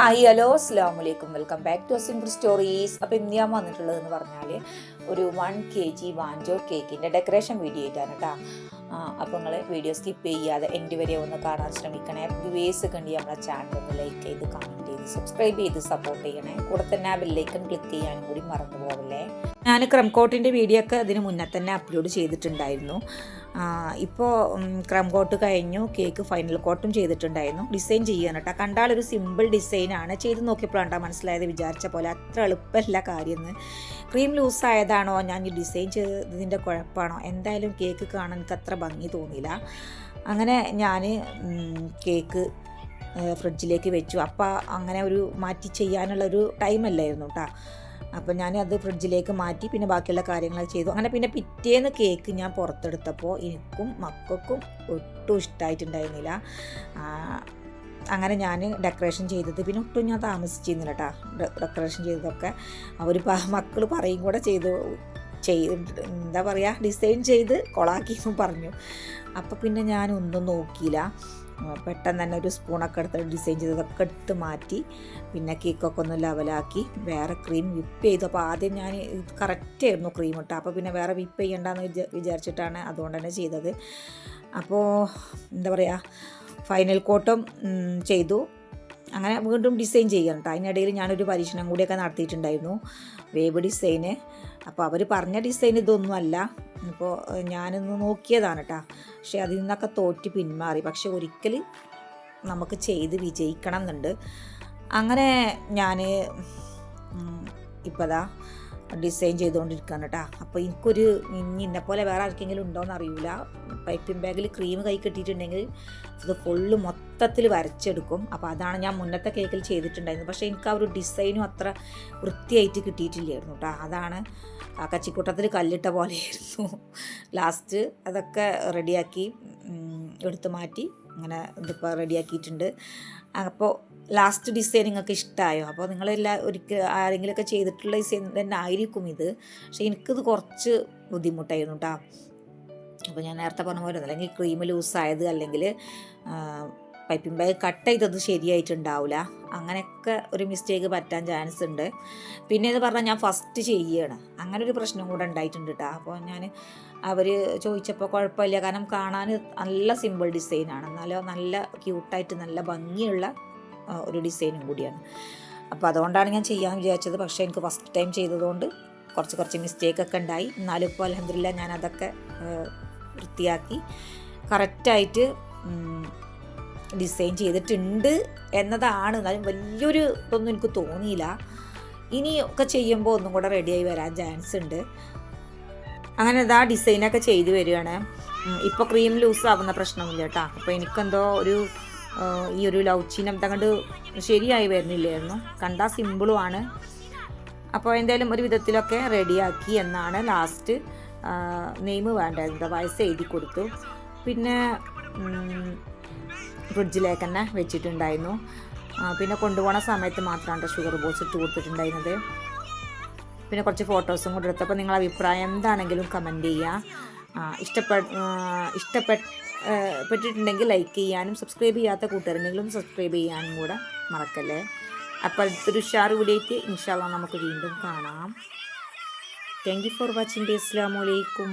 Hi hello അസ്സാം വലൈക്കും welcome back to simple stories അപ്പോൾ ഇന്ന് ഞാൻ വന്നിട്ടുള്ളത് എന്ന് പറഞ്ഞാൽ ഒരു വൺ കെ ജി വാഞ്ചോ കേക്കിന്റെ ഡെക്കറേഷൻ വീഡിയോ ആയിട്ടാണ് കേട്ടോ അപ്പോൾ നിങ്ങൾ വീഡിയോ സ്കിപ്പ് ചെയ്യാതെ എന്റെ വരെ ഒന്ന് കാണാൻ ശ്രമിക്കണേ. വ്യൂവേഴ്സ് കണ്ടി നമ്മളെ ചാനൽ ഒന്ന് ലൈക്ക് ചെയ്ത് കമന്റ് ചെയ്ത് സബ്സ്ക്രൈബ് ചെയ്ത് സപ്പോർട്ട് ചെയ്യണേ. കൂടെ തന്നെ ആ ബെല്ലൈക്കൺ ക്ലിക്ക് ചെയ്യാനും കൂടി മറന്നു പോകല്ലേ ഞാൻ ക്രംകോട്ടിന്റെ വീഡിയോ ഒക്കെ അതിന് മുന്നേ തന്നെ അപ്ലോഡ് ചെയ്തിട്ടുണ്ടായിരുന്നു. ഇപ്പോൾ ക്രം കോട്ട് കഴിഞ്ഞു കേക്ക് ഫൈനൽ കോട്ടും ചെയ്തിട്ടുണ്ടായിരുന്നു. ഡിസൈൻ ചെയ്യാൻ കേട്ടോ. കണ്ടാൽ ഒരു സിമ്പിൾ ഡിസൈനാണ് ചെയ്ത് നോക്കിയപ്പോഴാണ് മനസ്സിലായത്. വിചാരിച്ച പോലെ അത്ര എളുപ്പമല്ല കാര്യമെന്ന്. ക്രീം ലൂസായതാണോ ഞാൻ ഈ ഡിസൈൻ ചെയ്തതിന്റെ കുഴപ്പമാണോ? എന്തായാലും കേക്ക് കാണാൻ എനിക്ക് അത്ര ഭംഗി തോന്നിയില്ല. അങ്ങനെ ഞാൻ കേക്ക് ഫ്രിഡ്ജിലേക്ക് വെച്ചു. അപ്പോൾ അങ്ങനെ ഒരു മാറ്റി ചെയ്യാനുള്ളൊരു ടൈമല്ലായിരുന്നു കേട്ടോ. അപ്പോൾ അത് ഫ്രിഡ്ജിലേക്ക് മാറ്റി പിന്നെ ബാക്കിയുള്ള കാര്യങ്ങൾ ചെയ്തു. അങ്ങനെ പിന്നെ പിറ്റേന്ന് കേക്ക് ഞാൻ പുറത്തെടുത്തപ്പോൾ എനിക്കും മക്കൾക്കും ഒട്ടും ഇഷ്ടമായിട്ടുണ്ടായിരുന്നില്ല അങ്ങനെ ഞാൻ ഡെക്കറേഷൻ ചെയ്തത്. പിന്നെ ഒട്ടും ഞാൻ താമസിച്ചിരുന്നില്ല കേട്ടോ ഡെക്കറേഷൻ ചെയ്തതൊക്കെ അവർ മക്കൾ പറയും കൂടെ ചെയ്തു ചെയ്ത് എന്താ പറയുക ഡിസൈൻ ചെയ്ത് കൊളാക്കി പറഞ്ഞു. അപ്പോൾ പിന്നെ ഞാൻ ഒന്നും നോക്കിയില്ല. പെട്ടെന്ന് തന്നെ ഒരു സ്പൂണൊക്കെ എടുത്ത് ഡിസൈൻ ചെയ്തതൊക്കെ എടുത്ത് മാറ്റി പിന്നെ കേക്കൊക്കെ ഒന്ന് ലെവലാക്കി വേറെ ക്രീം വിപ്പ് ചെയ്തു. അപ്പോൾ ആദ്യം ഞാൻ കറക്റ്റ് ആയിരുന്നു ക്രീം ഇട്ട. അപ്പോൾ പിന്നെ വേറെ വിപ്പ് ചെയ്യണ്ടെന്ന് വിചാ വിചാരിച്ചിട്ടാണ് അതുകൊണ്ട് തന്നെ ചെയ്തത്. അപ്പോൾ എന്താ പറയുക ഫൈനൽ കോട്ടും ചെയ്തു. അങ്ങനെ വീണ്ടും ഡിസൈൻ ചെയ്യണം കേട്ടോ അതിനിടയിൽ ഞാനൊരു പരീക്ഷണം കൂടിയൊക്കെ നടത്തിയിട്ടുണ്ടായിരുന്നു. വേവ് ഡിസൈന് അപ്പോൾ അവർ പറഞ്ഞ ഡിസൈൻ ഇതൊന്നും അല്ല. ഇപ്പോൾ ഞാനൊന്ന് നോക്കിയതാണ് കേട്ടോ പക്ഷേ അതിൽ നിന്നൊക്കെ തോറ്റ് പിന്മാറി. പക്ഷെ ഒരിക്കൽ നമുക്ക് ചെയ്ത് വിജയിക്കണം എന്നുണ്ട്. അങ്ങനെ ഞാൻ ഇപ്പോൾ അതാ ഡിസൈൻ ചെയ്തുകൊണ്ടിരിക്കുകയാണ് കേട്ടോ. അപ്പോൾ എനിക്കൊരു ഇനി ഇന്നെ പോലെ വേറെ ആർക്കെങ്കിലും ഉണ്ടോയെന്ന് അറിയില്ല പൈപ്പിംഗ് ബാഗിൽ ക്രീം കൈ കിട്ടിയിട്ടുണ്ടെങ്കിൽ അത് ഫുള്ള് മൊത്തത്തിൽ വരച്ചെടുക്കും. അപ്പോൾ അതാണ് ഞാൻ മുന്നത്തെ കേക്കിൽ ചെയ്തിട്ടുണ്ടായിരുന്നത്. പക്ഷേ എനിക്ക് ആ ഒരു ഡിസൈനും അത്ര വൃത്തിയായിട്ട് കിട്ടിയിട്ടില്ലായിരുന്നു കേട്ടോ. അതാണ് കച്ചിക്കൂട്ടത്തിൽ കല്ലിട്ട പോലെയായിരുന്നു. ലാസ്റ്റ് അതൊക്കെ റെഡിയാക്കി എടുത്തു മാറ്റി അങ്ങനെ ഇതിപ്പോൾ റെഡിയാക്കിയിട്ടുണ്ട് അപ്പോൾ ലാസ്റ്റ് ഡിസൈൻ നിങ്ങൾക്ക് ഇഷ്ടമായോ അപ്പോൾ നിങ്ങളെല്ലാം ഒരിക്കൽ ആരെങ്കിലുമൊക്കെ ചെയ്തിട്ടുള്ള ഡിസൈൻ തന്നെ ആയിരിക്കും ഇത്. പക്ഷേ എനിക്കിത് കുറച്ച് ബുദ്ധിമുട്ടായിരുന്നു കേട്ടോ അപ്പോൾ ഞാൻ നേരത്തെ പറഞ്ഞ പോലെ അല്ലെങ്കിൽ ക്രീം ലൂസായത് അല്ലെങ്കിൽ പൈപ്പിംഗ് ബാഗ് കട്ട് ചെയ്തത് ശരിയായിട്ടുണ്ടാവില്ല അങ്ങനെയൊക്കെ ഒരു മിസ്റ്റേക്ക് പറ്റാൻ ചാൻസ് ഉണ്ട്. പിന്നെ ഇത് പറഞ്ഞാൽ ഞാൻ ഫസ്റ്റ് ചെയ്യുകയാണ് അങ്ങനെ ഒരു പ്രശ്നം കൂടെ ഉണ്ടായിട്ടുണ്ട് കേട്ടോ അപ്പോൾ ഞാൻ അവർ ചോദിച്ചപ്പോൾ കുഴപ്പമില്ല. കാരണം കാണാൻ നല്ല സിമ്പിൾ ഡിസൈനാണ് നല്ല നല്ല ക്യൂട്ടായിട്ട് നല്ല ഭംഗിയുള്ള ഒരു ഡിസൈനും കൂടിയാണ്. അപ്പോൾ അതുകൊണ്ടാണ് ഞാൻ ചെയ്യാൻ വിചാരിച്ചത്. പക്ഷേ എനിക്ക് ഫസ്റ്റ് ടൈം ചെയ്തതുകൊണ്ട് കുറച്ച് കുറച്ച് മിസ്റ്റേക്കൊക്കെ ഉണ്ടായി. എന്നാലും ഇപ്പോൾ അലഹമില്ല ഞാൻ അതൊക്കെ വൃത്തിയാക്കി കറക്റ്റായിട്ട് ഡിസൈൻ ചെയ്തിട്ടുണ്ട് എന്നതാണ്. എന്നാലും വലിയൊരു ഇതൊന്നും എനിക്ക് തോന്നിയില്ല. ഇനി ഒക്കെ ചെയ്യുമ്പോൾ ഒന്നും കൂടെ റെഡിയായി വരാൻ ചാൻസ് ഉണ്ട്. അങ്ങനെ ഇതാ ഡിസൈനൊക്കെ ചെയ്തു വരികയാണ്. ഇപ്പോൾ ക്രീം ലൂസ് ആവുന്ന പ്രശ്നമില്ല കേട്ടോ. അപ്പോൾ എനിക്കെന്തോ ഒരു ഈ ഒരു ലവ് ചിഹ്നം തങ്ങണ്ട് ശരിയായി വരുന്നില്ലായിരുന്നു. കണ്ടാൽ സിമ്പിളുമാണ് അപ്പോൾ എന്തായാലും ഒരു വിധത്തിലൊക്കെ റെഡിയാക്കി എന്നാണ് ലാസ്റ്റ് നെയിം വേണ്ടായിരുന്നത് വയസ്സ് എഴുതി കൊടുത്തു. പിന്നെ ഫ്രിഡ്ജിലേക്ക് തന്നെ വെച്ചിട്ടുണ്ടായിരുന്നു. പിന്നെ കൊണ്ടുപോകുന്ന സമയത്ത് മാത്രമാണ് ഷുഗർ ബോക്സ് ഇട്ട് കൊടുത്തിട്ടുണ്ടായിരുന്നത്. പിന്നെ കുറച്ച് ഫോട്ടോസും കൂടെ എടുത്തപ്പോൾ നിങ്ങളുടെ അഭിപ്രായം എന്താണെങ്കിലും കമന്റ് ചെയ്യുക. ഇഷ്ടപ്പെട്ട ഇഷ്ടപ്പെട്ട പെട്ടിട്ടുണ്ടെങ്കിൽ ലൈക്ക് ചെയ്യാനും സബ്സ്ക്രൈബ് ചെയ്യാത്ത കൂട്ടുകാരുണ്ടെങ്കിലും സബ്സ്ക്രൈബ് ചെയ്യാനും കൂടെ മറക്കല്ലേ? അപ്പോൾ അടുത്തൊരു ഉഷാർ കൂടിയിട്ട് ഇൻഷാല്ല നമുക്ക് വീണ്ടും കാണാം. താങ്ക് യു ഫോർ വാച്ചിങ് അസ്സാം വലൈക്കും